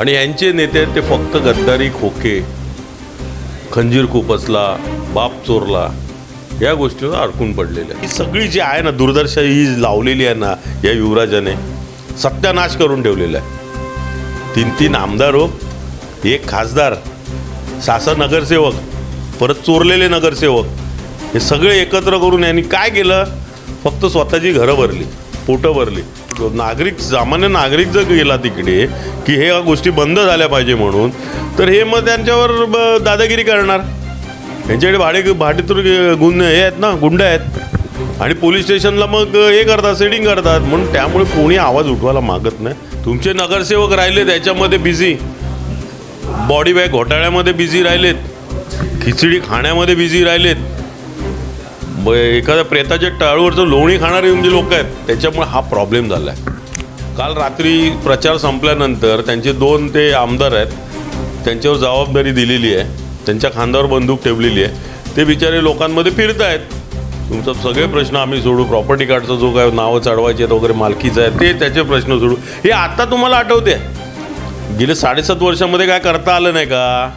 आणि यांचे नेते आहेत ते फक्त गद्दारी खोके खंजीर खुपसला बाप चोरला या गोष्टीवर अडकून पडलेल्या आहे. ही सगळी जी आहे ना दुर्दशा ही लावलेली आहे ना या युवराजाने सत्यानाश करून ठेवलेला आहे. तीन तीन आमदार हो. एक खासदार सासा नगरसेवक परत चोरलेले नगरसेवक हे सगळे एकत्र करून यांनी काय केलं? फक्त स्वतःची घरं भरली पोटं भरली. नागरिक सामान्य नागरिक जर गेला तिकडे की हे गोष्टी बंद झाल्या पाहिजे म्हणून तर हे मग त्यांच्यावर ब- दादागिरी करणार. यांच्याकडे भाडे भाडेतूर गुन्हे हे आहेत ना गुंड आहेत. आणि पोलीस स्टेशनला मग हे करतात सेटिंग करतात. म्हणून त्यामुळे कोणी आवाज उठवायला मागत नाही. तुमचे नगरसेवक राहिले त्याच्यामध्ये बिझी बॉडी बॅग घोटाळ्यामध्ये बिझी राहिलेत. खिचडी खाण्यामध्ये बिझी राहिलेत. ब एखाद्या प्रेताच्या टाळूवरचं लोणी खाणारे म्हणजे लोक आहेत त्याच्यामुळे हा प्रॉब्लेम झाला आहे काल रात्री प्रचार संपल्यानंतर त्यांचे दोन ते आमदार आहेत त्यांच्यावर जबाबदारी दिलेली आहे त्यांच्या खांद्यावर बंदूक ठेवलेली आहे. ते बिचारे लोकांमध्ये फिरत आहेत. तुमचा सगळे प्रश्न आम्ही सोडू. प्रॉपर्टी कार्डचा जो काय नावं चढवायचे आहेत वगैरे मालकीचं आहे ते त्याचे प्रश्न सोडू. हे आत्ता तुम्हाला आठवते. गेले साडेसात वर्षामध्ये काय करता आलं नाही का?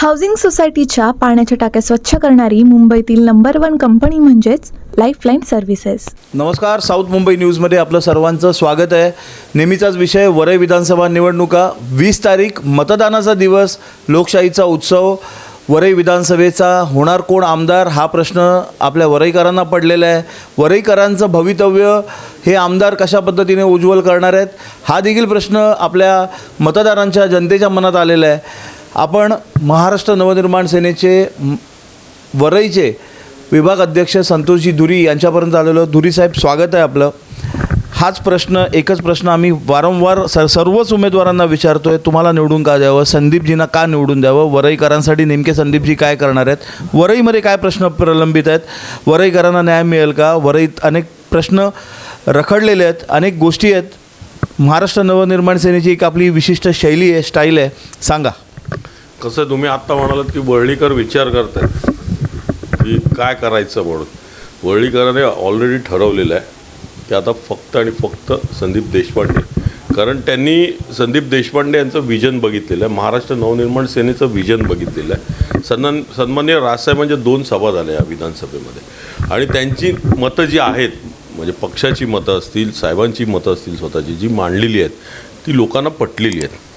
हाऊसिंग सोसायटीच्या पाण्याच्या टाक्या स्वच्छ करणारी मुंबईतील नंबर वन कंपनी म्हणजेच लाईफलाईन सर्व्हिसेस नमस्कार साऊथ मुंबई न्यूजमध्ये आपलं सर्वांचं स्वागत आहे. नेहमीचाच विषय वरई विधानसभा निवडणुका. वीस तारीख मतदानाचा दिवस लोकशाहीचा उत्सव. वरई विधानसभेचा होणार कोण आमदार हा प्रश्न आपल्या वरईकरांना पडलेला आहे. वरईकरांचं भवितव्य हे आमदार कशा पद्धतीने उज्ज्वल करणार आहेत हा देखील प्रश्न आपल्या मतदारांच्या जनतेच्या मनात आलेला आहे. आपण महाराष्ट्र नवनिर्माण सेनेचे वरईचे विभाग अध्यक्ष संतोषजी धुरी यांच्यापर्यंत आलेलो. धुरी साहेब स्वागत आहे आपलं. हाच प्रश्न एकच प्रश्न आम्ही वारंवार सर सर्वच उमेदवारांना विचारतोय तुम्हाला निवडून का द्यावं? संदीपजींना का निवडून द्यावं? वरईकरांसाठी नेमके संदीपजी काय करणार आहेत? वरईमध्ये काय प्रश्न प्रलंबित आहेत? वरईकरांना न्याय मिळेल का? वरईत अनेक प्रश्न रखडलेले आहेत अनेक गोष्टी आहेत. महाराष्ट्र नवनिर्माण सेनेची एक आपली विशिष्ट शैली आहे स्टाईल आहे. सांगा. कसं तुम्ही आत्ता म्हणालात की वरळीकर विचार करतायत. की काय करायचं म्हणून. वरळीकरांनी ऑलरेडी ठरवलेलं आहे की आता फक्त आणि फक्त संदीप देशपांडे. कारण त्यांनी संदीप देशपांडे यांचं विजन बघितलेलं आहे. महाराष्ट्र नवनिर्माण सेनेचं विजन बघितलेलं आहे. सन्मान सन्मान्य राजसाहेबांच्या म्हणजे दोन सभा झाल्या या विधानसभेमध्ये. आणि त्यांची मतं जी आहेत म्हणजे पक्षाची मतं असतील साहेबांची मतं असतील स्वतःची जी मांडलेली आहेत ती लोकांना पटलेली आहेत.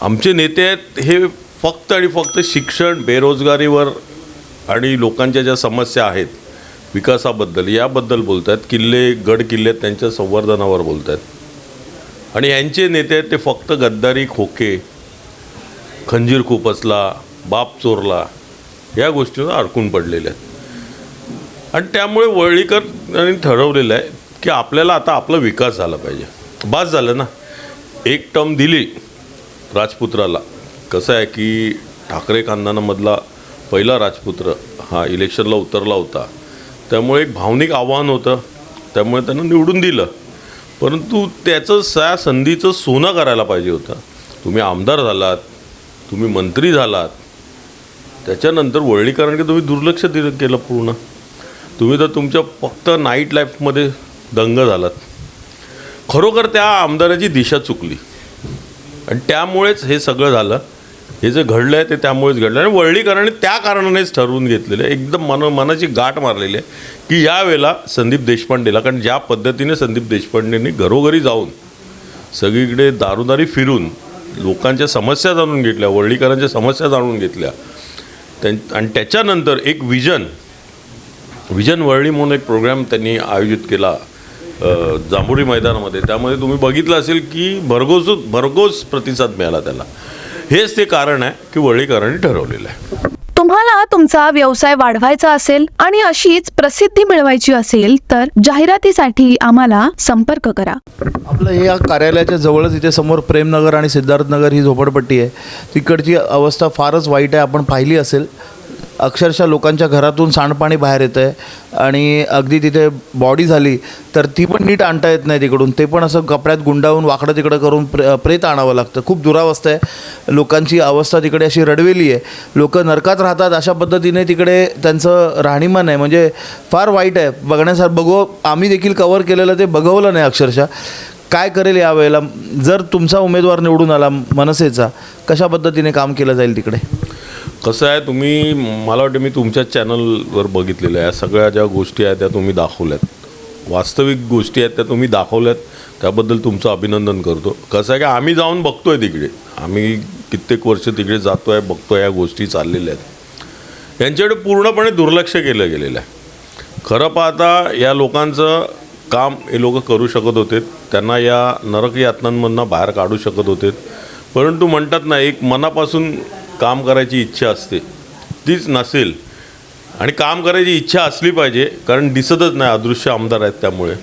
आमचे नेते आहेत हे फक्त आणि फक्त शिक्षण बेरोजगारीवर आणि लोकांच्या ज्या समस्या आहेत विकासाबद्दल याबद्दल बोलत आहेत किल्ले गड किल्ले आहेत त्यांच्या संवर्धनावर बोलत आहेत आणि यांचे नेते आहेत ते फक्त गद्दारी खोके खंजीर खुपसला बाप चोरला या गोष्टीवर अडकून पडलेले आहेत. आणि त्यामुळे वळीकर यांनी ठरवलेलं आहे की आपल्याला आता आपला विकास झाला पाहिजे. बास झालं ना. एक टर्म दिली राजपुत्राला. कसं आहे की ठाकरे खानदानामधला पहिला राजपुत्र हा इलेक्शनला उतरला होता. त्यामुळे एक भावनिक आव्हान होतं. त्यामुळे त्यांना निवडून दिलं. परंतु त्याचं सा संधीचं सोनं करायला पाहिजे होतं. तुम्ही आमदार झालात तुम्ही मंत्री झालात. त्याच्यानंतर वळणीकरांकडे तुम्ही दुर्लक्ष दिलं केलं पूर्ण. तुम्ही तर तुमच्या फक्त नाईट लाईफमध्ये दंग झालात. खरोखर त्या आमदाराची दिशा चुकली. आणि त्यामुळेच हे सगळं झालं. हे जे घडलं आहे ते त्यामुळेच घडलं आणि वळलीकरांनी त्या कारणानेच ठरवून घेतलेलं आहे. एकदम मन मनाची गाठ मारलेली आहे की यावेळेला संदीप देशपांडेला कारण ज्या पद्धतीने संदीप देशपांडेंनी घरोघरी जाऊन सगळीकडे दारोदारी फिरून लोकांच्या समस्या जाणून घेतल्या वळणीकरांच्या समस्या जाणून घेतल्या त्यां आणि त्याच्यानंतर एक विजन विजन वळणी म्हणून एक प्रोग्राम त्यांनी आयोजित केला. जांभुरी मैदानामध्ये. त्यामध्ये तुम्ही बघितलं असेल की भरघोस भरघोस प्रतिसाद मिळाला त्याला. हेच ते कारण आहे की वळीकरांनी ठरवलेलं आहे. तुम्हाला तुमचा व्यवसाय वाढवायचा असेल आणि अशीच प्रसिद्धी मिळवायची असेल तर जाहिरातीसाठी आम्हाला संपर्क करा. आपलं हे या कार्यालयाच्या जवळच इथे समोर प्रेमनगर आणि सिद्धार्थनगर ही झोपडपट्टी आहे. तिकडची अवस्था फारच वाईट आहे. आपण पाहिली असेल. अक्षरशः लोकांच्या घरातून सांडपाणी बाहेर येतं आहे आणि अगदी तिथे बॉडी झाली तर ती पण नीट आणता येत नाही तिकडून. ते पण असं कपड्यात गुंडावून वाकडं तिकडं करून प्रे प्रेत आणावं लागतं. खूप दुरावस्था आहे. लोकांची अवस्था तिकडे अशी रडवेली आहे. लोक नरकात राहतात अशा पद्धतीने तिकडे त्यांचं राहणीमान आहे. म्हणजे फार वाईट आहे. बघण्यासारखं बघू आम्ही देखील कवर केलेलं ते बघवलं नाही अक्षरशः. काय करेल यावेळेला? जर तुमचा उमेदवार निवडून आला मनसेचा कशा पद्धतीने काम केलं जाईल तिकडे? कसं आहे तुम्ही मला वाटतं मी तुमच्या चॅनलवर बघितलेलं आहे. या सगळ्या ज्या गोष्टी आहेत त्या तुम्ही दाखवल्यात. वास्तविक गोष्टी आहेत त्या तुम्ही दाखवल्यात. त्याबद्दल तुमचं अभिनंदन करतो. कसं आहे की आम्ही जाऊन बघतोय तिकडे. आम्ही कित्येक वर्ष तिकडे जातो आहे बघतो आहे या गोष्टी चाललेल्या आहेत. यांच्याकडे पूर्णपणे दुर्लक्ष केलं गेलेलं आहे. खरं पाहता या लोकांचं काम हे लोक करू शकत होते. त्यांना या नरक यातनांमधनं बाहेर काढू शकत होते. परंतु म्हणतात ना एक मनापासून काम करायची इच्छा असते. तीच नसेल. आणि काम करायची इच्छा असली पाहिजे कारण दिसतच नाही अदृश्य आमदार आहेत त्यामुळे.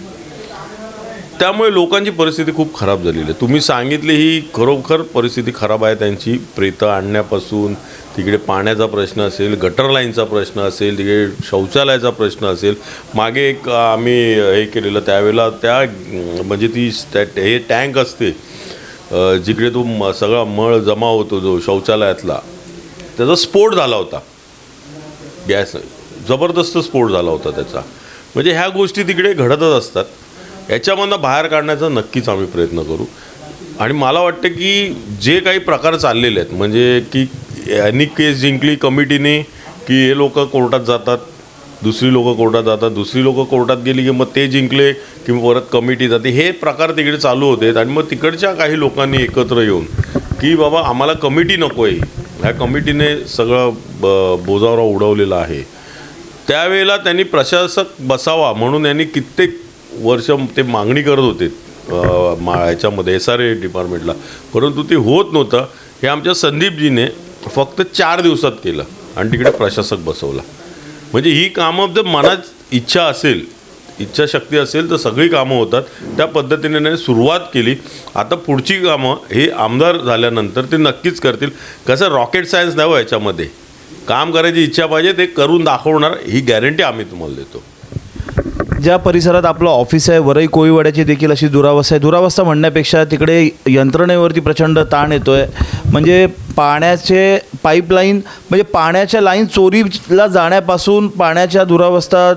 त्यामुळे लोकांची परिस्थिती खूप खराब झालेली आहे. तुम्ही सांगितली ही खरोखर परिस्थिती खराब आहे त्यांची प्रेतं आणण्यापासून तिकडे पाण्याचा प्रश्न असेल गटर लाईनचा प्रश्न असेल तिकडे शौचालयाचा प्रश्न असेल. मागे एक आम्ही हे केलेलं त्यावेळेला त्या म्हणजे ती हे टँक असते जिकडे तो म सगळा मळ जमा होतो जो शौचालयातला त्याचा स्फोट झाला होता. गॅस जबरदस्त स्फोट झाला होता त्याचा. म्हणजे ह्या गोष्टी तिकडे घडतच असतात. याच्यामधनं बाहेर काढण्याचा नक्कीच आम्ही प्रयत्न करू. आणि मला वाटतं की जे काही प्रकार चाललेले आहेत म्हणजे की यांनी केस जिंकली कमिटीने की हे लोक कोर्टात जातात दुसरी लोकं कोर्टात जातात दुसरी लोकं कोर्टात गेली की मग ते जिंकले की मग परत कमिटी जाते. हे प्रकार तिकडे चालू होते आणि मग तिकडच्या काही लोकांनी एकत्र येऊन की बाबा आम्हाला कमिटी नको आहे ह्या कमिटीने सगळं ब बोजावरा उडवलेला आहे. त्यावेळेला त्यांनी प्रशासक बसावा म्हणून यांनी कित्येक वर्ष ते मागणी करत होते मा ह्याच्यामध्ये एस आर ए डिपार्टमेंटला परंतु ते होत नव्हतं. हे आमच्या संदीपजीने फक्त चार दिवसात केलं आणि तिकडे प्रशासक बसवला. म्हणजे ही कामं जर मनात इच्छा असेल इच्छाशक्ती असेल तर सगळी कामं होतात. त्या पद्धतीने त्याने सुरुवात केली. आता पुढची कामं हे आमदार झाल्यानंतर ते नक्कीच करतील. कसं रॉकेट सायन्स नाही हो याच्यामध्ये. काम करायची इच्छा पाहिजे ते करून दाखवणार ही गॅरंटी आम्ही तुम्हाला देतो. ज्या परिसरात आपलं ऑफिस आहे वरई कोळीवाड्याची देखील अशी दुरावस्था आहे. दुरावस्था म्हणण्यापेक्षा तिकडे यंत्रणेवरती प्रचंड ताण येतो आहे म्हणजे पाण्याचे पाईपलाईन म्हणजे पाण्याच्या लाईन चोरीला जाण्यापासून पाण्याच्या दुरावस्था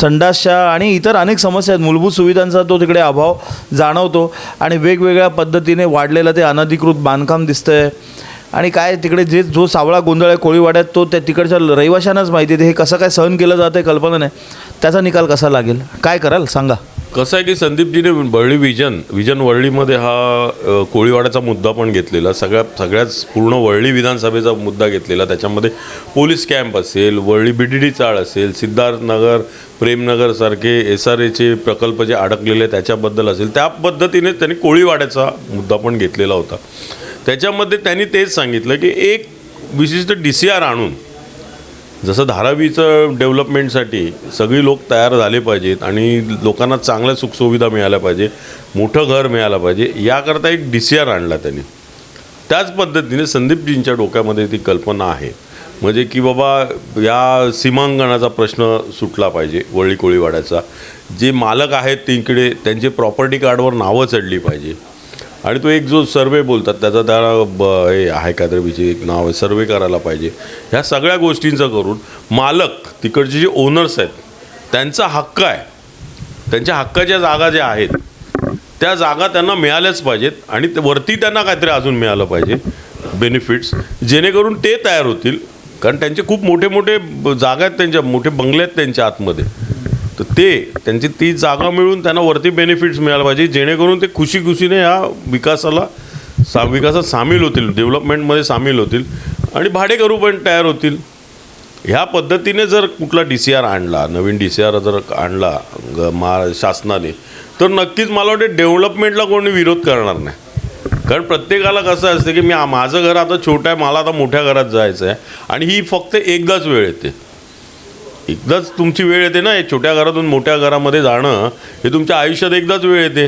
संडासच्या आणि इतर अनेक समस्या आहेत. मूलभूत सुविधांचा तो तिकडे अभाव जाणवतो आणि वेगवेगळ्या पद्धतीने वाढलेलं ते अनधिकृत बांधकाम दिसतं आहे आणि काय तिकडे जे जो सावळा गोंधळ आहे कोळीवाड्यात तो त्या तिकडच्या रहिवाशांनाच माहिती आहे. हे कसं काय सहन केलं जातं आहे कल्पना नाही. त्याचा निकाल कसा लागेल? काय कराल? सांगा. कसं आहे की संदीपजीने वरळी विजन विजन वरळीमध्ये हा कोळीवाड्याचा मुद्दा पण घेतलेला सगळ्या सगळ्याच पूर्ण वरळी विधानसभेचा मुद्दा घेतलेला त्याच्यामध्ये पोलीस कॅम्प असेल वळली बी डी डी चाळ असेल सिद्धार्थनगर प्रेमनगरसारखे एस आर एचे प्रकल्प जे अडकलेले त्याच्याबद्दल असेल त्या पद्धतीने त्यांनी कोळीवाड्याचा मुद्दा पण घेतलेला होता. त्याच्यामध्ये त्यांनी तेच सांगितलं की एक विशिष्ट डी सी आर आणून जसं धारावीचं डेव्हलपमेंटसाठी सगळी लोक तयार झाले पाहिजेत आणि लोकांना चांगल्या सुखसुविधा मिळाल्या पाहिजे मोठं घर मिळालं पाहिजे याकरता एक डी सी आर आणला त्यांनी. त्याच पद्धतीने संदीपजींच्या डोक्यामध्ये ती कल्पना आहे. म्हणजे की बाबा या सीमांगणाचा प्रश्न सुटला पाहिजे वळी कोळीवाड्याचा. जे मालक आहेत तिकडे त्यांचे प्रॉपर्टी कार्डवर नावं चढली पाहिजे. आणि तो एक जो सर्वे बोलतात त्याचा त्याला ब हे आहे काहीतरी एक नाव आहे सर्वे करायला पाहिजे. ह्या सगळ्या गोष्टींचं करून मालक तिकडचे जे ओनर्स आहेत त्यांचा हक्क आहे. त्यांच्या हक्काच्या जागा ज्या आहेत त्या जागा त्यांना मिळाल्याच पाहिजेत आणि ते- वरती त्यांना काहीतरी अजून मिळालं पाहिजे बेनिफिट्स जेणेकरून ते तयार होतील. कारण त्यांचे खूप मोठे मोठे ब- जागा आहेत त्यांच्या मोठे बंगले आहेत त्यांच्या आतमध्ये. तर ते त्यांची ती जागा मिळून त्यांना वरती बेनिफिट्स मिळायला पाहिजे जेणेकरून ते खुशी खुशीने ह्या विकासाला सा विकासात सामील होतील डेव्हलपमेंटमध्ये सामील होतील आणि भाडेकरू पण तयार होतील. ह्या पद्धतीने जर कुठला डी सी आर आणला नवीन डी सी आर जर आणला ग- मा शासनाने तर नक्कीच मला वाटते डेव्हलपमेंटला कोणी विरोध करणार नाही. कारण प्रत्येकाला कसं असतं की मी माझं घर आता छोटं आहे मला आता मोठ्या घरात जायचं आहे आणि ही फक्त एकदाच वेळ येते. एकदाच तुमची वेळ येते ना हे छोट्या घरातून मोठ्या घरामध्ये जाणं हे तुमच्या आयुष्यात एकदाच वेळ येते.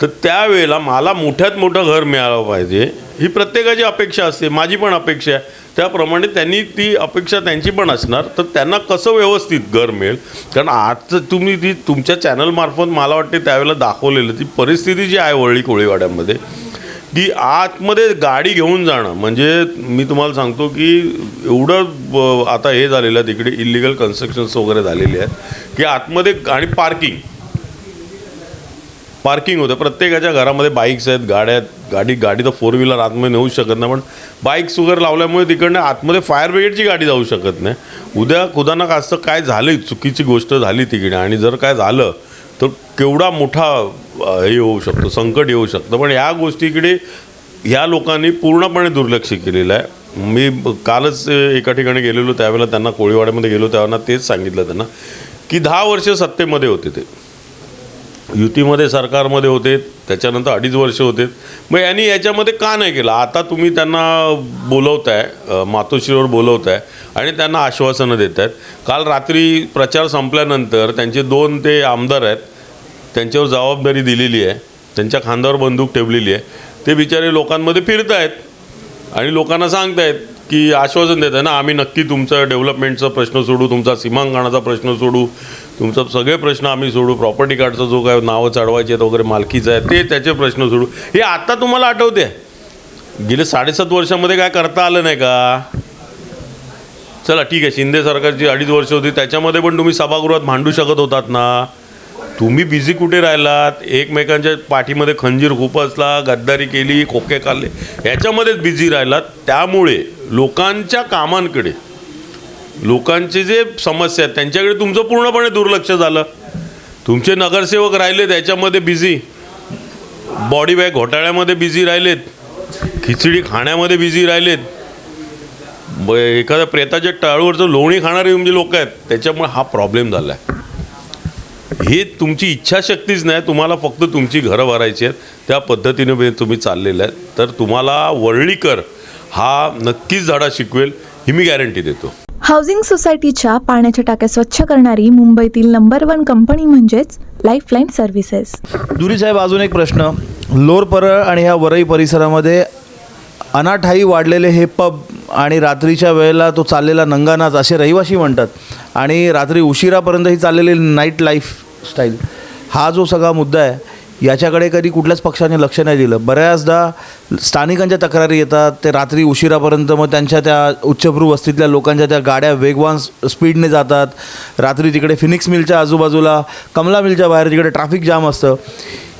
तर त्यावेळेला मला मोठ्यात मोठं घर मिळालं पाहिजे ही प्रत्येकाची अपेक्षा असते माझी पण अपेक्षा आहे. त्याप्रमाणे त्यांनी ती अपेक्षा त्यांची पण असणार तर त्यांना कसं व्यवस्थित घर मिळेल? कारण आज तुम्ही ती तुमच्या चॅनलमार्फत मला वाटते त्यावेळेला दाखवलेलं ती परिस्थिती जी आहे वळली कोळीवाड्यामध्ये की आतमध्ये गाडी घेऊन जाणं. म्हणजे मी तुम्हाला सांगतो की एवढं ब- आता हे झालेलं आहे तिकडे इलिगल कन्स्ट्रक्शन्स वगैरे झालेले आहेत की आतमध्ये आणि पार्किंग पार्किंग होतं. प्रत्येकाच्या घरामध्ये बाईक्स आहेत गाड्या आहेत. गाडी गाडी तर फोर व्हीलर आतमध्ये नेऊ शकत नाही पण बाईक्स वगैरे लावल्यामुळे तिकडनं आतमध्ये फायर ब्रिगेडची गाडी जाऊ शकत नाही. उद्या खुदाना कास्त काय झालं? चुकीची गोष्ट झाली तिकडे. आणि जर काय झालं तर केवढा मोठा हे होऊ शकतो संकट येऊ शकतं. पण ह्या गोष्टीकडे ह्या लोकांनी पूर्णपणे दुर्लक्ष केलेलं आहे. मी कालच एका ठिकाणी गेलेलो त्यावेळेला त्यांना कोळीवाड्यामध्ये गेलो त्यावेळेला तेच सांगितलं त्यांना की दहा वर्ष सत्तेमध्ये होते ते. युतीमध्ये सरकारमध्ये होते त्याच्यानंतर अडीच वर्ष होते. मग यांनी याच्यामध्ये का नाही केलं? आता तुम्ही त्यांना बोलवताय मातोश्रीवर बोलवताय आणि त्यांना आश्वासनं देत आहेत काल रात्री प्रचार संपल्यानंतर त्यांचे दोन ते आमदार आहेत त्यांच्यावर जबाबदारी दिलेली आहे. त्यांच्या खांद्यावर बंदूक ठेवलेली आहे. ते बिचारे लोकांमध्ये फिरत आहेत आणि लोकांना सांगतायत की आश्वासन देत आहे ना आम्ही नक्की तुमचा डेव्हलपमेंटचा प्रश्न सोडू तुमचा सीमांकनाचा प्रश्न सोडू तुमचा सगळे प्रश्न आम्ही सोडू प्रॉपर्टी कार्डचा जो काय नावं चढवायचे आहेत वगैरे मालकीचं आहे ते त्याचे प्रश्न सोडू. हे आत्ता तुम्हाला आठवते गेले साडेसात वर्षामध्ये काय करता आलं नाही का? चला ठीक आहे शिंदे सरकारची अडीच वर्ष होती त्याच्यामध्ये पण तुम्ही सभागृहात मांडू शकत होतात ना. तुम्ही बिझी कुठे राहिलात? एकमेकांच्या पाठीमध्ये खंजीर खुपसला गद्दारी केली खोके खाल्ले ह्याच्यामध्येच बिझी राहिलात. त्यामुळे लोकांच्या कामांकडे लोकांचे जे समस्या आहेत त्यांच्याकडे तुमचं पूर्णपणे दुर्लक्ष झालं. तुमचे नगरसेवक राहिले त्याच्यामध्ये बिझी बॉडी बॅग घोटाळ्यामध्ये बिझी राहिलेत. खिचडी खाण्यामध्ये बिझी राहिलेत. ब एखाद्या प्रेताच्या टाळूवरचं लोणी खाणारे म्हणजे तुमचे लोक आहेत. त्याच्यामुळे हा प्रॉब्लेम झाला आहे हे तुमची इच्छाशक्तीच नाही तुम्हाला फक्त तुमची घरं भरायची आहेत. त्या पद्धतीने बे- तुम्ही चाललेलं आहे तर तुम्हाला वरळीकर हा नक्कीच धडा शिकवेल ही मी गॅरंटी देतो. हाऊसिंग सोसायटीच्या पाण्याच्या टाक्या स्वच्छ करणारी मुंबईतील नंबर वन कंपनी म्हणजेच लाईफलाईन सर्व्हिसेस दुरी साहेब अजून एक प्रश्न. लोर परळ आणि ह्या वरई परिसरामध्ये अनाठाई वाढलेले हे पब आणि रात्रीच्या वेळेला तो चाललेला नंगानाच असे रहिवासी म्हणतात. आणि रात्री उशिरापर्यंतही चाललेली नाईट लाईफ स्टाईल हा जो सगळा मुद्दा आहे याच्याकडे कधी कुठल्याच पक्षाने लक्ष नाही दिलं. बऱ्याचदा स्थानिकांच्या तक्रारी येतात ते रात्री उशिरापर्यंत मग त्यांच्या त्या उच्चभ्रू वस्तीतल्या लोकांच्या त्या गाड्या वेगवान स्पीडने जातात. रात्री तिकडे फिनिक्स मिलच्या आजूबाजूला कमला मिलच्या बाहेर तिकडे ट्रॅफिक जाम असतं.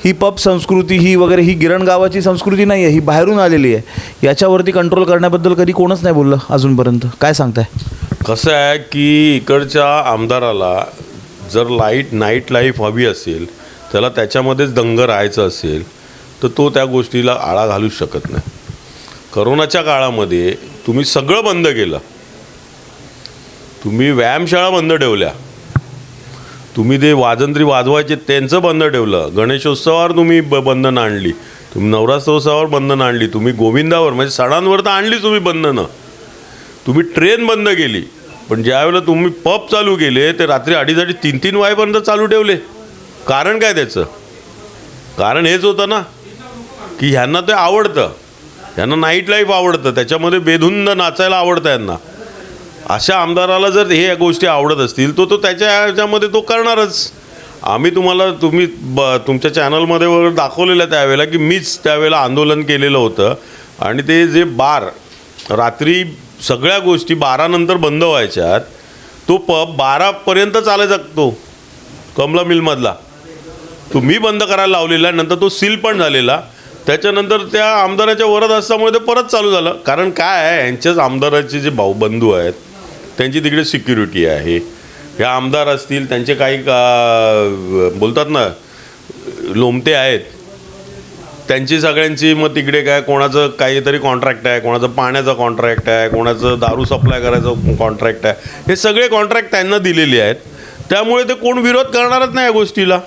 ही पब संस्कृती ही वगैरे ही गिरण गावाची संस्कृती नाही आहे ही बाहेरून आलेली आहे. याच्यावरती कंट्रोल करण्याबद्दल कधी कोणच नाही बोललं अजूनपर्यंत. काय सांगताय? कसं आहे की इकडच्या आमदाराला जर लाइट नाईट लाईफ हवी असेल त्याला त्याच्यामध्येच दंग राहायचं असेल तर तो त्या गोष्टीला आळा घालूच शकत नाही. करोनाच्या काळामध्ये तुम्ही सगळं बंद केलं. तुम्ही व्यायामशाळा बंद ठेवल्या. तुम्ही ते वाजंत्री वाजवायचे त्यांचं बंद ठेवलं. गणेशोत्सवावर तुम्ही ब बंधनं आणली. तुम्ही नवरात्रोत्सवावर बंधनं आणली. तुम्ही गोविंदावर म्हणजे सणांवर तर आणली तुम्ही बंधनं तुम्ही ट्रेन बंद केली. पण ज्यावेळेला तुम्ही पब चालू केले ते रात्री अडीच अडीच तीन तीन वायपर्यंत चालू ठेवले. कारण काय त्याचं? कारण हेच होतं ना की ह्यांना ते आवडतं. ह्यांना नाईट लाईफ आवडतं. त्याच्यामध्ये बेधुंद नाचायला आवडतं यांना अशा आमदाराला जर हे गोष्टी आवडत असतील तो तो त्याच्या ह्याच्यामध्ये तो करणारच. आम्ही तुम्हाला तुम्ही ब तुमच्या चॅनलमध्ये वगैरे दाखवलेलं त्यावेळेला की मीच त्यावेळेला आंदोलन केलेलं होतं. आणि ते जे बार रात्री सगळ्या गोष्टी बारानंतर बंद व्हायच्यात तो पब बारापर्यंत चालायचा तो कमला मिलमधला. तो मी बंद करायला लावलेला नंतर तो सील पण झालेला. त्याच्यानंतर त्या आमदाराच्या वरद असल्यामुळे ते परत चालू झालं. कारण काय आहे यांच्याच आमदाराचे जे भाऊ बंधू आहेत त्यांची तिकडे सिक्युरिटी आहे. ह्या आमदार असतील त्यांचे काही का बोलतात ना लोमते आहेत त्यांची सगळ्यांची मग तिकडे काय कोणाचं काहीतरी कॉन्ट्रॅक्ट आहे कोणाचं पाण्याचा कॉन्ट्रॅक्ट आहे कोणाचं दारू सप्लाय करायचं कॉन्ट्रॅक्ट आहे. हे सगळे कॉन्ट्रॅक्ट त्यांना दिलेले आहेत. त्यामुळे ते कोण विरोध करणारच नाही या गोष्टीला.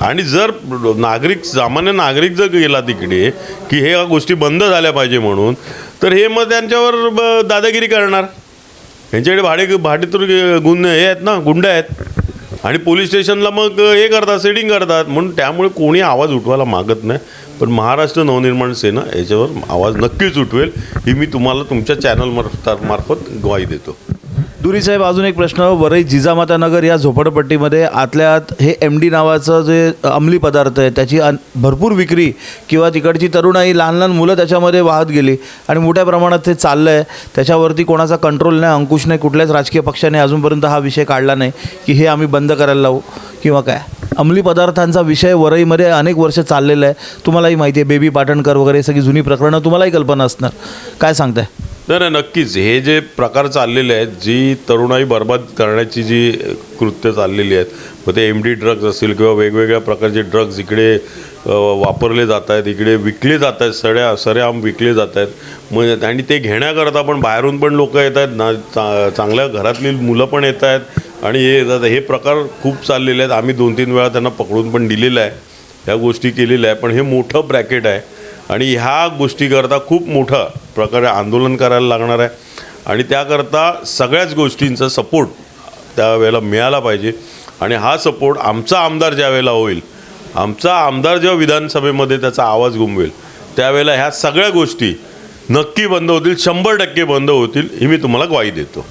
आणि जर नागरिक सामान्य नागरिक जर गेला तिकडे की हे गोष्टी बंद झाल्या पाहिजे म्हणून तर हे मग त्यांच्यावर ब- दादागिरी करणार. यांच्याकडे भाडे भाडे तर गुन्हे हे आहेत ना गुंड आहेत. आणि पोलीस स्टेशनला मग हे करतात सेटिंग करतात. म्हणून त्यामुळे कोणी आवाज उठवायला मागत नाही. पण महाराष्ट्र नवनिर्माण सेना याच्यावर आवाज नक्कीच उठवेल ही मी तुम्हाला तुमच्या चॅनल मार्फत मार्फत ग्वाही देतो. दुरी साहेब अजून एक प्रश्न. वरई जिजामाता नगर या झोपडपट्टीमध्ये आतल्या आत हे एम डी नावाचं जे अंमली पदार्थ आहे त्याची अन भरपूर विक्री किंवा तिकडची तरुणाई लहान लहान मुलं त्याच्यामध्ये वाहत गेली आणि मोठ्या प्रमाणात ते चाललं आहे त्याच्यावरती कोणाचा कंट्रोल नाही अंकुश नाही कुठल्याच राजकीय पक्षाने अजूनपर्यंत हा विषय काढला नाही की हे आम्ही बंद करायला लावू. किंवा काय? अंमली पदार्थांचा विषय वरईमध्ये अनेक वर्ष चाललेला आहे. तुम्हालाही माहिती आहे बेबी पाटणकर वगैरे सगळी जुनी प्रकरणं तुम्हालाही कल्पना असणार. काय सांगताय? नाही नाही नक्कीच. हे जे प्रकार चाललेले आहेत जी तरुणाई बर्बाद करण्याची जी कृत्य चाललेली आहेत मग ते एम डी ड्रग्ज असतील किंवा वेगवेगळ्या प्रकारचे ड्रग्ज इकडे वापरले जात आहेत इकडे विकले जात आहेत सड्या सरेआम विकले जात आहेत. मग आणि ते घेण्याकरता पण बाहेरून पण लोक येत आहेत ना चा चांगल्या घरातली मुलं पण येत आहेत आणि हे दादा हे प्रकार खूप चाललेले आहेत. आम्ही दोन तीन वेळा त्यांना पकडून पण दिलेलं आहे. ह्या गोष्टी केलेल्या आहे. पण हे मोठं ब्रॅकेट आहे. आणि ह्या गोष्टीकरता खूप मोठं प्रकारे आंदोलन करायला लागणार आहे. आणि त्याकरता सगळ्याच गोष्टींचा सपोर्ट त्यावेळेला मिळाला पाहिजे. आणि हा सपोर्ट आमचा आमदार ज्यावेळेला होईल आमचा आमदार जेव्हा विधानसभेमध्ये त्याचा आवाज गुमवेल त्यावेळेला ह्या सगळ्या गोष्टी नक्की बंद होतील शंभर टक्के बंद होतील ही मी तुम्हाला ग्वाही देतो.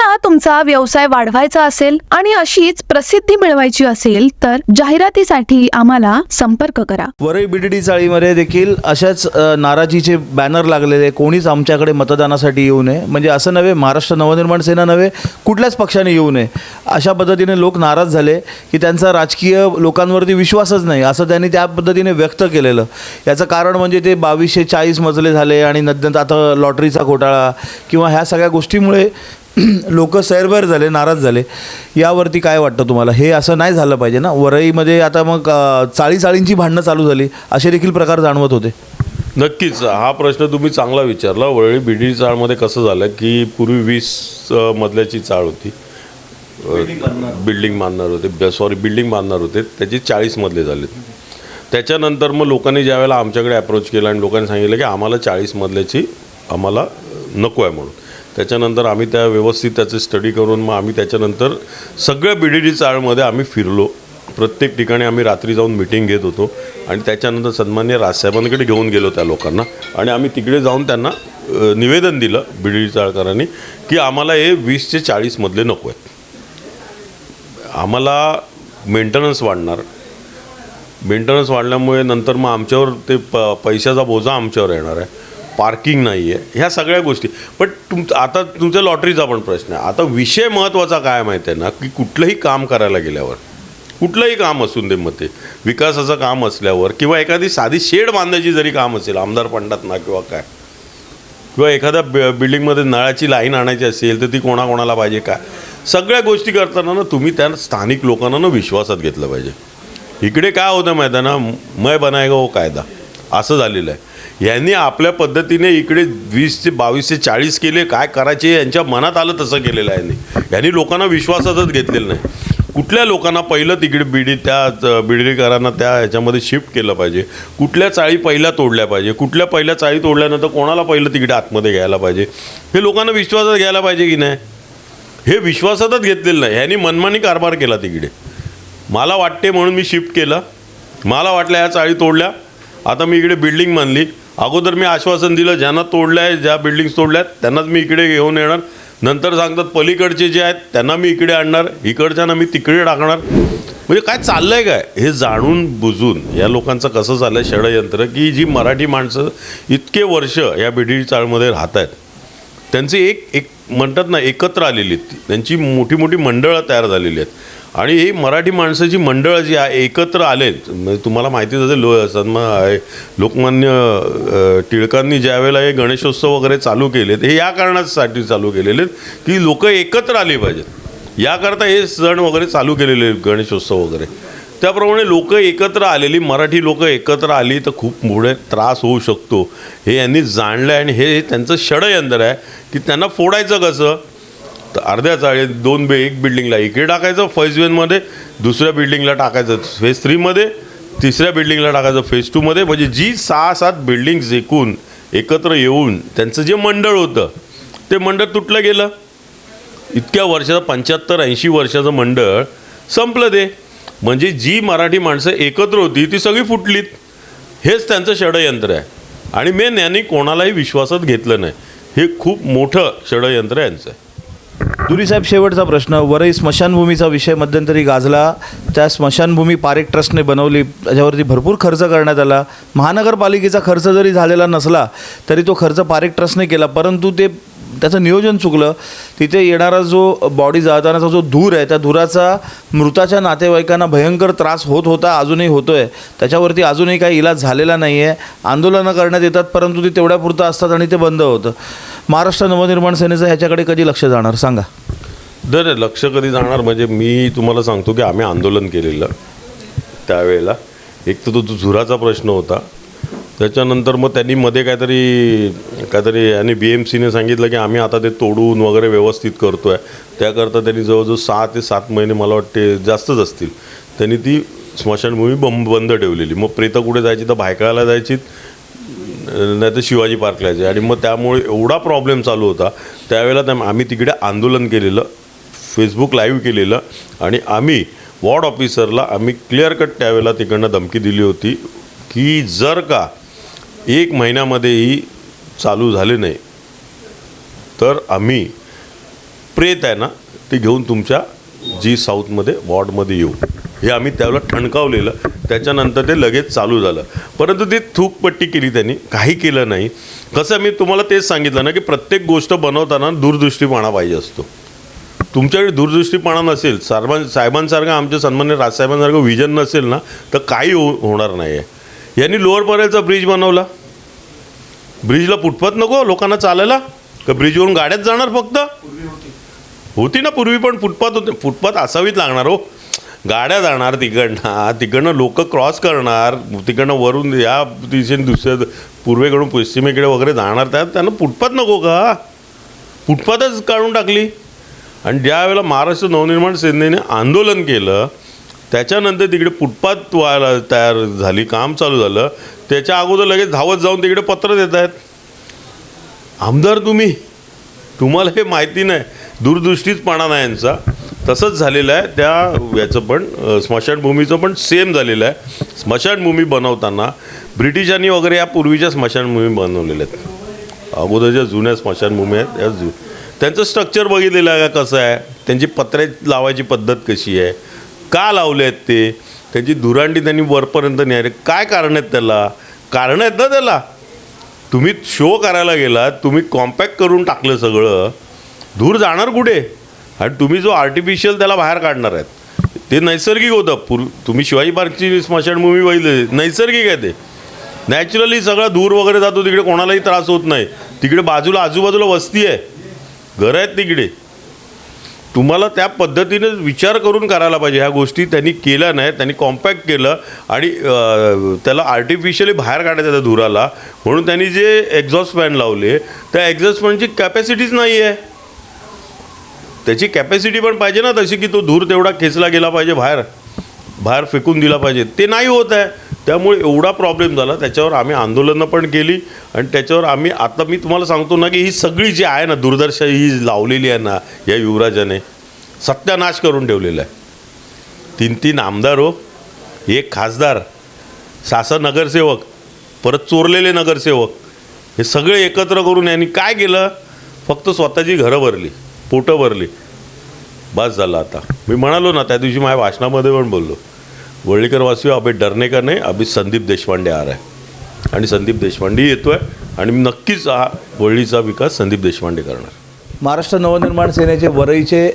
तुम्हाला तुमचा व्यवसाय वाढवायचा असेल आणि अशीच प्रसिद्धी मिळवायची असेल तर जाहिरातीसाठी आम्हाला संपर्क करा. वरळी बीडीडी चाळीमध्ये देखील अशाच नाराजीचे बॅनर लागलेले कोणीच आमच्याकडे मतदानासाठी येऊ नये. म्हणजे असं नव्हे महाराष्ट्र नवनिर्माण सेना नव्हे कुठल्याच पक्षाने येऊ नये. अशा पद्धतीने लोक नाराज झाले की त्यांचा राजकीय लोकांवरती विश्वासच नाही असं त्यांनी त्या पद्धतीने व्यक्त केलेलं. याचं कारण म्हणजे ते बावीसशे चाळीस मजले झाले आणि नंतर आता लॉटरीचा घोटाळा किंवा ह्या सगळ्या गोष्टीमुळे लोक सैरभैर झाले नाराज झाले. यावरती काय वाटतं तुम्हाला? हे असं नाही झालं पाहिजे ना? वरईमध्ये आता मग चाळी चाळींची भांडणं चालू झाली. असे देखील प्रकार जाणवत होते. नक्कीच. हा प्रश्न तुम्ही चांगला विचारला. वरळी बिडी चाळमध्ये कसं झालं की पूर्वी वीस अ, मजल्याची चाळ होती. बिल्डिंग बांधणार होते. सॉरी बिल्डिंग बांधणार होते. त्याचे चाळीस मजले झालेत. त्याच्यानंतर मग लोकांनी ज्यावेळेला आमच्याकडे अप्रोच केला आणि लोकांनी सांगितलं की आम्हाला चाळीस मजल्याची आम्हाला नको आहे म्हणून. त्याच्यानंतर आम्ही त्या व्यवस्थित त्याचे स्टडी करून मग आम्ही त्याच्यानंतर सगळ्या बी डी डी चाळमध्ये आम्ही फिरलो. प्रत्येक ठिकाणी आम्ही रात्री जाऊन मिटिंग घेत होतो. आणि त्याच्यानंतर सन्मान्य राजसाहेबांकडे घेऊन गेलो त्या लोकांना. आणि आम्ही तिकडे जाऊन त्यांना निवेदन दिलं बी डी डी चाळकरांनी की आम्हाला हे वीस ते चाळीसमधले नको आहेत. आम्हाला मेंटेनन्स वाढणार. मेंटेनन्स वाढल्यामुळे नंतर मग आमच्यावर ते प पैशाचा बोजा आमच्यावर येणार आहे. पार्किंग नाही आहे ह्या सगळ्या गोष्टी. पण तुम आता तुमच्या लॉटरीचा पण प्रश्न आहे. आता विषय महत्त्वाचा काय माहिती आहे ना की कुठलंही काम करायला गेल्यावर कुठलंही काम असून दे मग ते विकासाचं काम असल्यावर किंवा एखादी साधी शेड बांधायची जरी काम असेल आमदार पंडात ना किंवा काय किंवा एखाद्या बि बिल्डिंगमध्ये नळाची लाईन आणायची असेल तर ती कोणाकोणाला पाहिजे काय सगळ्या गोष्टी करताना ना तुम्ही त्या स्थानिक लोकांना ना विश्वासात घेतलं पाहिजे. इकडे काय होतं माहिती आहे ना मय बनायगा हो कायदा असं झालेलं आहे. यांनी आपल्या पद्धतीने इकडे वीस ते बावीस ते चाळीस केले काय करायचे यांच्या मनात आलं तसं केलेलं आहे यांनी. यांनी लोकांना विश्वासातच घेतलेलं नाही. कुठल्या लोकांना पहिलं तिकडे बिडी त्या बिडरीकरांना त्या ह्याच्यामध्ये शिफ्ट केलं पाहिजे? कुठल्या चाळी पहिल्या तोडल्या पाहिजे? कुठल्या पहिल्या चाळी तोडल्यानंतर कोणाला पहिलं तिकडे आतमध्ये घ्यायला पाहिजे? हे लोकांना विश्वासात घ्यायला पाहिजे की नाही? हे विश्वासातच घेतलेलं नाही. ह्यांनी मनमानी कारभार केला तिकडे. मला वाटते म्हणून मी शिफ्ट केलं. मला वाटलं ह्या चाळी तोडल्या. आता मी इकडे बिल्डिंग बांधली अगोदर मी आश्वासन दिलं ज्यांना तोडलं आहे ज्या बिल्डिंग्स तोडल्या आहेत त्यांनाच मी इकडे घेऊन येणार. नंतर सांगतात पलीकडचे जे आहेत त्यांना मी इकडे आणणार इकडच्यांना मी तिकडे टाकणार. म्हणजे काय चाललं आहे काय? हे जाणून बुजून या लोकांचं कसं चाललंय षडयंत्र की जी मराठी माणसं इतके वर्ष या बिडी चाळमध्ये राहत आहेत त्यांचे एक एक म्हणतात ना एकत्र आलेली आहेत ती. त्यांची मोठी मोठी मंडळं तयार झालेली आहेत. आणि ही मराठी माणसाची मंडळं जी आहे एकत्र आलेत म्हणजे तुम्हाला माहितीच असेल लो सन्मा आहे, लोकमान्य टिळकांनी ज्या वेळेला हे गणेशोत्सव वगैरे चालू केलेत हे या कारणासाठी चालू केलेले आहेत की लोक एकत्र आली पाहिजेत. याकरता हे सण वगैरे चालू केलेले आहेत, गणेशोत्सव वगैरे. त्याप्रमाणे लोक एकत्र आलेली मराठी लोक एकत्र आली तर खूप पुढे त्रास होऊ शकतो. हे यांनी जाणलं आहे आणि हे त्यांचं षडयंत्र आहे की त्यांना फोडायचं कसं? तर अर्ध्या चाळीत दोन बे एक बिल्डिंगला इकडे टाकायचं फर्स्ट वेनमध्ये दुसऱ्या बिल्डिंगला टाकायचं फेज थ्रीमध्ये तिसऱ्या बिल्डिंगला टाकायचं फेज टूमध्ये म्हणजे जी सहा सात बिल्डिंग्स एकूण एकत्र येऊन त्यांचं जे मंडळ होतं ते मंडळ तुटलं गेलं. इतक्या वर्षाचं पंच्याहत्तर ऐंशी वर्षाचं मंडळ संपलं ते. म्हणजे जी मराठी माणसं एकत्र होती ती सगळी फुटलीत. हेच त्यांचं षडयंत्र आहे. आणि मेन यांनी कोणालाही विश्वासात घेतलं नाही. हे खूप मोठं षडयंत्र यांचं. आहे दुरीसाहेब शेवटचा प्रश्न वरई स्मशानभूमीचा विषय मध्यंतरी गाजला त्या स्मशानभूमी पारेख ट्रस्टने बनवली त्याच्यावरती भरपूर खर्च करण्यात आला. महानगरपालिकेचा खर्च जरी झालेला नसला तरी तो खर्च पारेख ट्रस्टने केला परंतु ते त्याचं नियोजन चुकलं. तिथे येणारा जो बॉडी जाळतानाचा जो धूर आहे त्या धुराचा मृताच्या नातेवाईकांना भयंकर त्रास होत होता अजूनही होतो आहे त्याच्यावरती अजूनही काही इलाज झालेला नाही आहे आंदोलनं करण्यात येतात परंतु ते तेवढ्यापुरतं असतात आणि ते बंद होतं. महाराष्ट्र नवनिर्माण सेनेचं ह्याच्याकडे कधी लक्ष जाणार? सांगा. दर लक्ष कधी जाणार? म्हणजे मी तुम्हाला सांगतो की आम्ही आंदोलन केलेलं त्यावेळेला. एक तर तो जो झुराचा प्रश्न होता. त्याच्यानंतर मग त्यांनी मध्ये काहीतरी काहीतरी आणि बी एम सीने सांगितलं की आम्ही आता ते तोडून वगैरे व्यवस्थित करतो आहे त्याकरता त्यांनी जवळजवळ सहा ते सात महिने मला वाटते जास्तच असतील. त्यांनी ती स्मशानभूमी बंब बंद ठेवलेली. मग प्रेतं कुठे जायची तर भायखळ्याला जायची नाही तर शिवाजी पार्कला जायचे. आणि मग त्यामुळे एवढा प्रॉब्लेम चालू होता. त्यावेळेला त्या आम्ही तिकडे आंदोलन केलेलं फेसबुक लाईव्ह केलेलं आणि आम्ही वॉर्ड ऑफिसरला आम्ही क्लिअर कट त्यावेळेला तिकडनं धमकी दिली होती की जर का एक महिन्यामध्येही चालू झाले नाही तर आम्ही प्रेत आहे ना ते घेऊन तुमच्या जी साऊथमध्ये वॉर्डमध्ये येऊ. हे आम्ही त्यावेळेला ठणकावलेलं. त्याच्यानंतर ते लगेच चालू झालं. परंतु ती थूकपट्टी केली त्यांनी. काही केलं नाही. कसं मी तुम्हाला तेच सांगितलं ना की प्रत्येक गोष्ट बनवताना दूरदृष्टीपणा पाहिजे असतो. तुमच्याकडे दूरदृष्टीपणा नसेल साहेबां साहेबांसारखं आमच्या सन्मान्य राजसाहेबांसारखं विजन नसेल ना तर काही हो होणार नाही आहे यांनी लोअर परेलचा ब्रिज बनवला. ब्रिजला फुटपाथ नको लोकांना चालायला. का ब्रिजवरून गाड्याच जाणार फक्त? होती ना पूर्वी पण फुटपाथ होते. फुटपाथ असावीच लागणार हो. गाड्या जाणार तिकडनं. तिकडनं लोक क्रॉस करणार. तिकडनं वरून या दिशेने दुसऱ्या पूर्वेकडून पश्चिमेकडे वगैरे जाणार. त्यात त्यांना फुटपाथ नको का? फुटपाथच काढून टाकली. आणि ज्या वेळेला महाराष्ट्र नवनिर्माण सेनेने आंदोलन केलं त्याच्यानंतर तिकडे फुटपाथ व्हायला तयार झाली काम चालू झालं. त्याच्या अगोदर लगेच धावत जाऊन तिकडे पत्र देत आहेत. आमदार तुम्ही. तुम्हाला हे माहिती नाही. दूरदृष्टीचपणा नाही यांचा. तसंच झालेलं आहे. त्या याचं पण स्मशानभूमीचं पण सेम झालेलं आहे. स्मशानभूमी बनवताना ब्रिटिशांनी वगैरे या पूर्वीच्या स्मशानभूमी बनवलेल्या आहेत. अगोदरच्या जुन्या स्मशानभूमी आहेत. त्या जु त्यांचं स्ट्रक्चर बघितलेलं आहे का कसं आहे? त्यांची पत्रे लावायची पद्धत कशी आहे? का लावले आहेत ते? त्यांची धुरांडी त्यांनी वरपर्यंत न्यायला काय कारण आहेत त्याला? कारणं आहेत ना त्याला? तुम्ही शो करायला गेलात तुम्ही कॉम्पॅक्ट करून टाकलं सगळं. धूर जाणार कुठे? आणि तुम्ही जो आर्टिफिशियल त्याला बाहेर काढणार आहेत ते नैसर्गिक होतं. पूर्वी तुम्ही शिवाजी पार्कची स्मशानभूमी बघितली नैसर्गिक आहे ते. नॅचरली सगळा धूर वगैरे जातो तिकडे कोणालाही त्रास होत नाही. तिकडे बाजूला आजूबाजूला वस्ती आहे. घरं आहेत तिकडे. तुम्हाला त्या पद्धतीने विचार करून करायला पाहिजे. ह्या गोष्टी त्यांनी केल्या नाही त्यांनी कॉम्पॅक्ट केलं आणि त्याला आर्टिफिशियली बाहेर काढायचं त्या धुराला. म्हणून त्यांनी जे एक्झॉस्ट फॅन लावले त्या एक्झॉस्ट फॅनची कॅपॅसिटीच नाही आहे त्याची कॅपॅसिटी पण पाहिजे ना तशी की तो धूर तेवढा खेचला गेला पाहिजे बाहेर. बाहेर फेकून दिला पाहिजे. ते नाही होत आहे. त्यामुळे एवढा प्रॉब्लेम झाला. त्याच्यावर आम्ही आंदोलनं पण केली आणि त्याच्यावर आम्ही आता मी तुम्हाला सांगतो ना की ही सगळी जी आहे ना दूरदर्शन ही लावलेली आहे ना या युवराजाने सत्यानाश करून ठेवलेला आहे. तीन तीन आमदार हो. एक खासदार शासन नगरसेवक परत चोरलेले नगरसेवक हे सगळे एकत्र करून यांनी काय केलं? फक्त स्वतःची घरं भरली. पोटं भरली. बस झालं आता. मी म्हणालो ना त्या दिवशी माझ्या भाषणामध्ये पण बोललो. वळलीकर वासी अभि डरने का नाही अभि संदीप देशपांडे आर आहे. आणि संदीप देशपांडे येतो आहे आणि मी नक्कीच हा वळलीचा विकास संदीप देशपांडे करणार. महाराष्ट्र नवनिर्माण सेनेचे वरईचे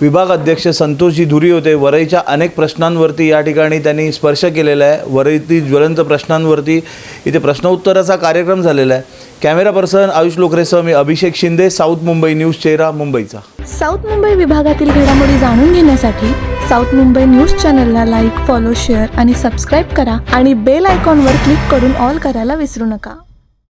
विभाग अध्यक्ष संतोषजी धुरी होते. वरईच्या अनेक प्रश्नांवरती या ठिकाणी त्यांनी स्पर्श केलेला आहे. वरईतील ज्वलंत प्रश्नांवरती इथे प्रश्नोत्तराचा कार्यक्रम झालेला आहे. कॅमेरा पर्सन आयुष लोकरेसह मी अभिषेक शिंदे साऊथ मुंबई न्यूज चेहरा मुंबईचा. साऊथ मुंबई विभागातील घडामोडी जाणून घेण्यासाठी साऊथ मुंबई न्यूज चॅनलला लाईक फॉलो शेअर आणि सबस्क्राईब करा आणि बेल आयकॉनवर क्लिक करून ऑल करायला विसरू नका.